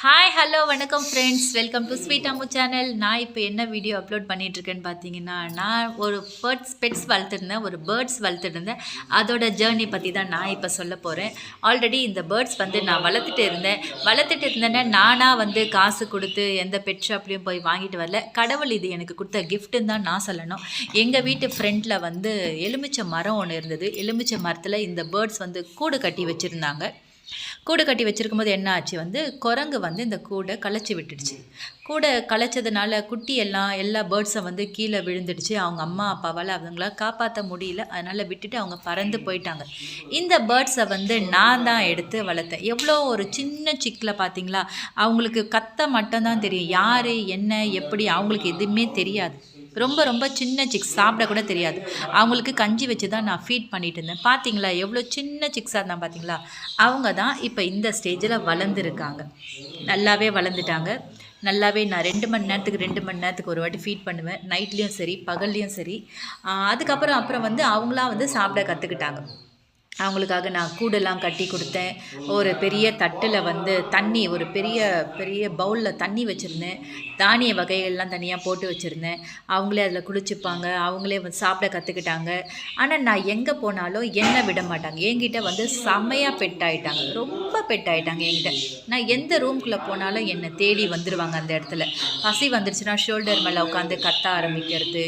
Hi hello வணக்கம் friends welcome to sweet Ammu channel நான் இப்போ என்ன வீடியோ அப்லோட் பண்ணிகிட்ருக்கேன்னு பார்த்தீங்கன்னா நான் ஒரு பேர்ட்ஸ் பெட்ஸ் வளர்த்துருந்தேன் ஒரு பேர்ட்ஸ் வளர்த்துருந்தேன். அதோட ஜேர்னி பற்றி தான் நான் இப்போ சொல்ல போகிறேன் ஆல்ரெடி இந்த பேர்ட்ஸ் வந்து நான் வளர்த்துட்டு இருந்தேன். வளர்த்துட்டு இருந்தேன்னா நானாக வந்து காசு கொடுத்து எந்த பெட் ஷாப்லேயும் போய் வாங்கிட்டு வரல. கடவுள் இது எனக்கு கொடுத்த கிஃப்ட்டுன்னு தான் நான் சொல்லணும். எங்கள் வீட்டு ஃப்ரண்ட்டில் வந்து எலுமிச்சை மரம் ஒன்று இருந்தது. எலுமிச்சை மரத்தில் இந்த பேர்ட்ஸ் வந்து கூடு கட்டி வச்சுருந்தாங்க. கூடு கட்டி வச்சுருக்கும் போது என்ன ஆச்சு வந்து குரங்கு வந்து இந்த கூடை களைச்சி விட்டுடுச்சு. கூடை களைச்சதுனால குட்டி எல்லாம் எல்லா பேர்ட்ஸும் வந்து கீழே விழுந்துடுச்சு. அவங்க அம்மா அப்பாவால் அவங்கள காப்பாற்ற முடியல. அதனால் விட்டுட்டு அவங்க பறந்து போயிட்டாங்க. இந்த பேர்ட்ஸை வந்து நான் தான் எடுத்து வளர்த்தேன். எவ்வளோ ஒரு சின்ன சிக்கில் பார்த்தீங்களா? அவங்களுக்கு கத்த மட்டும்தான் தெரியும். யார் என்ன எப்படி அவங்களுக்கு எதுவுமே தெரியாது. ரொம்ப ரொம்ப சின்ன சிக்ஸ் சாப்பிட கூட தெரியாது. அவங்களுக்கு கஞ்சி வச்சு தான் நான் ஃபீட் பண்ணிட்டு இருந்தேன். பார்த்தீங்களா எவ்வளோ சின்ன சிக்ஸாக இருந்தால் பார்த்தீங்களா அவங்க தான் இப்போ இந்த ஸ்டேஜில் வளர்ந்துருக்காங்க. நல்லாவே வளர்ந்துட்டாங்க. நல்லாவே நான் ரெண்டு மணி நேரத்துக்கு ரெண்டு மணி நேரத்துக்கு ஒரு வாட்டி ஃபீட் பண்ணுவேன். நைட்லேயும் சரி பகல்லையும் சரி. அதுக்கப்புறம் அப்புறம் வந்து அவங்களாம் வந்து சாப்பிட கற்றுக்கிட்டாங்க அவங்களுக்காக நான் கூடெல்லாம் கட்டி கொடுத்தேன். ஒரு பெரிய தட்டில் வந்து தண்ணி ஒரு பெரிய பெரிய பவுலில் தண்ணி வச்சுருந்தேன். தானிய வகைகள்லாம் தனியாக போட்டு வச்சுருந்தேன். அவங்களே அதில் குளிச்சுப்பாங்க. அவங்களே வந்து சாப்பிட கற்றுக்கிட்டாங்க ஆனால் நான் எங்கே போனாலும் என்னை விட மாட்டாங்க. என்கிட்ட வந்து செம்மையாக பெட் ஆகிட்டாங்க ரொம்ப பெட் ஆகிட்டாங்க என்கிட்ட. நான் எந்த ரூம்குள்ளே போனாலும் என்னை தேடி வந்துடுவாங்க அந்த இடத்துல. பசி வந்துருச்சுன்னா ஷோல்டர் மேலே உட்காந்து கத்த ஆரம்பிக்கிறது.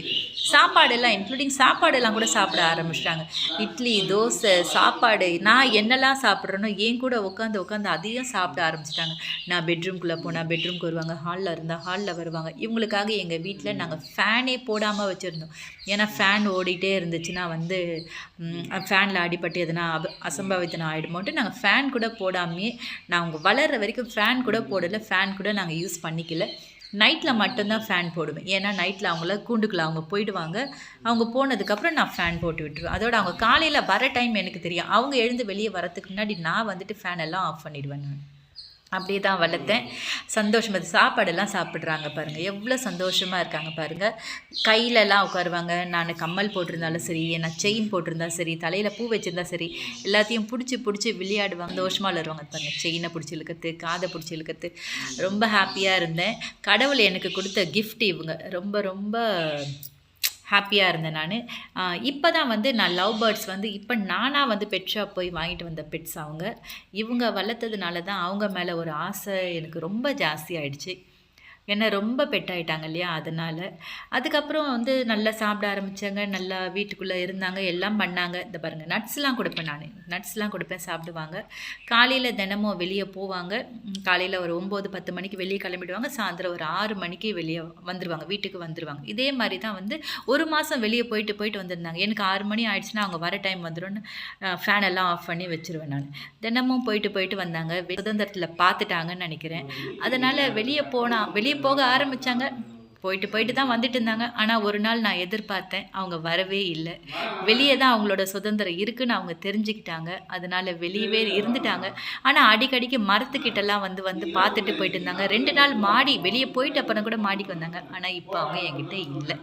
சாப்பாடெல்லாம் இன்க்ளூடிங் சாப்பாடெல்லாம் கூட சாப்பிட ஆரம்பிச்சிட்டாங்க. இட்லி தோசை சாப்பாடு. நான் என்னெல்லாம் சாப்பிட்றேனோ என் கூட உட்காந்து உட்காந்து அதையும் சாப்பிட ஆரம்பிச்சிட்டாங்க. நான் பெட்ரூம்குள்ளே போனால் பெட்ரூம்க்கு வருவாங்க ஹாலில் இருந்தால் ஹாலில் வருவாங்க. இவங்களுக்காக எங்கள் வீட்டில் நாங்கள் ஃபேனே போடாமல் வச்சுருந்தோம். ஏன்னா ஃபேன் ஓடிட்டே இருந்துச்சுன்னா வந்து ஃபேனில் அடிபட்டு எதுனா அப அசம்பாவித்தனம் ஆகிடுமோட்டு நாங்கள் ஃபேன் கூட போடாமையே நான் அவங்க வளர்கிற வரைக்கும் ஃபேன் கூட போடலை. ஃபேன் கூட நாங்கள் யூஸ் பண்ணிக்கல. நைட்டில் மட்டும்தான் ஃபேன் போடுவேன். ஏன்னா நைட்டில் அவங்கள கூண்டுக்குள்ள அவங்க போயிடுவாங்க. அவங்க போனதுக்கப்புறம் நான் ஃபேன் போட்டு விட்டுருவேன். அதோட அவங்க காலையில் வர டைம் எனக்கு தெரியும். அவங்க எழுந்து வெளியே வரத்துக்கு முன்னாடி நான் வந்துட்டு ஃபேன் எல்லாம் ஆஃப் பண்ணிடுவேன் நான். அப்படியே தான் வளர்த்தேன். சந்தோஷம் அது சாப்பாடெல்லாம் சாப்பிட்றாங்க பாருங்கள் எவ்வளோ சந்தோஷமாக இருக்காங்க பாருங்கள் கையிலலாம் உட்காருவாங்க. நான் கம்மல் போட்டிருந்தாலும் சரி நான் செயின் போட்டிருந்தா சரி தலையில் பூ வச்சுருந்தா சரி எல்லாத்தையும் பிடிச்சி பிடிச்சி விளையாடுவாங்க. சந்தோஷமாக விளாடுவாங்க பாருங்கள் செயினை பிடிச்சி இழுக்கிறது காதை பிடிச்சி இழுக்கிறது. ரொம்ப ஹாப்பியாக இருந்தேன். கடவுள் எனக்கு கொடுத்த கிஃப்ட் இவங்க. ரொம்ப ரொம்ப ஹாப்பியாக இருந்தேன் நான். இப்போ தான் வந்து நான் லவ் பேர்ட்ஸ் வந்து இப்போ நானாக வந்து பெட் ஷாப் போய் வாங்கிட்டு வந்த பெட்ஸ் அவங்க. இவங்க வளர்த்ததுனால தான் அவங்க மேலே ஒரு ஆசை எனக்கு ரொம்ப ஜாஸ்தி ஆகிடுச்சு என்ன ரொம்ப பெட்டாயிட்டாங்க இல்லையா அதனால். அதுக்கப்புறம் வந்து நல்லா சாப்பிட ஆரம்பித்தாங்க நல்லா வீட்டுக்குள்ளே இருந்தாங்க எல்லாம் பண்ணாங்க. இந்த பாருங்கள் நட்ஸ்லாம் கொடுப்பேன் நான். நட்ஸ்லாம் கொடுப்பேன் சாப்பிடுவாங்க. காலையில் தினமும் வெளியே போவாங்க. காலையில் ஒரு ஒம்பது பத்து மணிக்கு வெளியே கிளம்பிடுவாங்க. சாயந்தரம் ஒரு ஆறு மணிக்கு வெளியே வந்துடுவாங்க வீட்டுக்கு வந்துடுவாங்க இதே மாதிரி தான் வந்து ஒரு மாதம் வெளியே போயிட்டு போயிட்டு வந்திருந்தாங்க. எனக்கு ஆறு மணி ஆயிடுச்சுன்னா அவங்க வர டைம் வந்துடும் ஃபேன் எல்லாம் ஆஃப் பண்ணி வச்சுருவேன் நான். தினமும் போயிட்டு போயிட்டு வந்தாங்க. சுதந்திரத்தில் பார்த்துட்டாங்கன்னு நினைக்கிறேன். அதனால் வெளியே போனால் வெளியே போக ஆரம்பித்தாங்க போயிட்டு போயிட்டு தான் வந்துட்டு இருந்தாங்க. ஆனால் ஒரு நாள் நான் எதிர்பார்த்தேன். அவங்க வரவே இல்லை. வெளியே தான் அவங்களோட சுதந்திரம் இருக்குன்னு அவங்க தெரிஞ்சுக்கிட்டாங்க. அதனால வெளியவே இருந்துட்டாங்க. ஆனால் அடிக்கடிக்கு மரத்துக்கிட்டலாம் வந்து வந்து பார்த்துட்டு போயிட்டு இருந்தாங்க. ரெண்டு நாள் மாடி வெளியே போயிட்டு அப்புறம் கூட மாடிக்கு வந்தாங்க. ஆனால் இப்போ அவங்க என்கிட்ட இல்லை.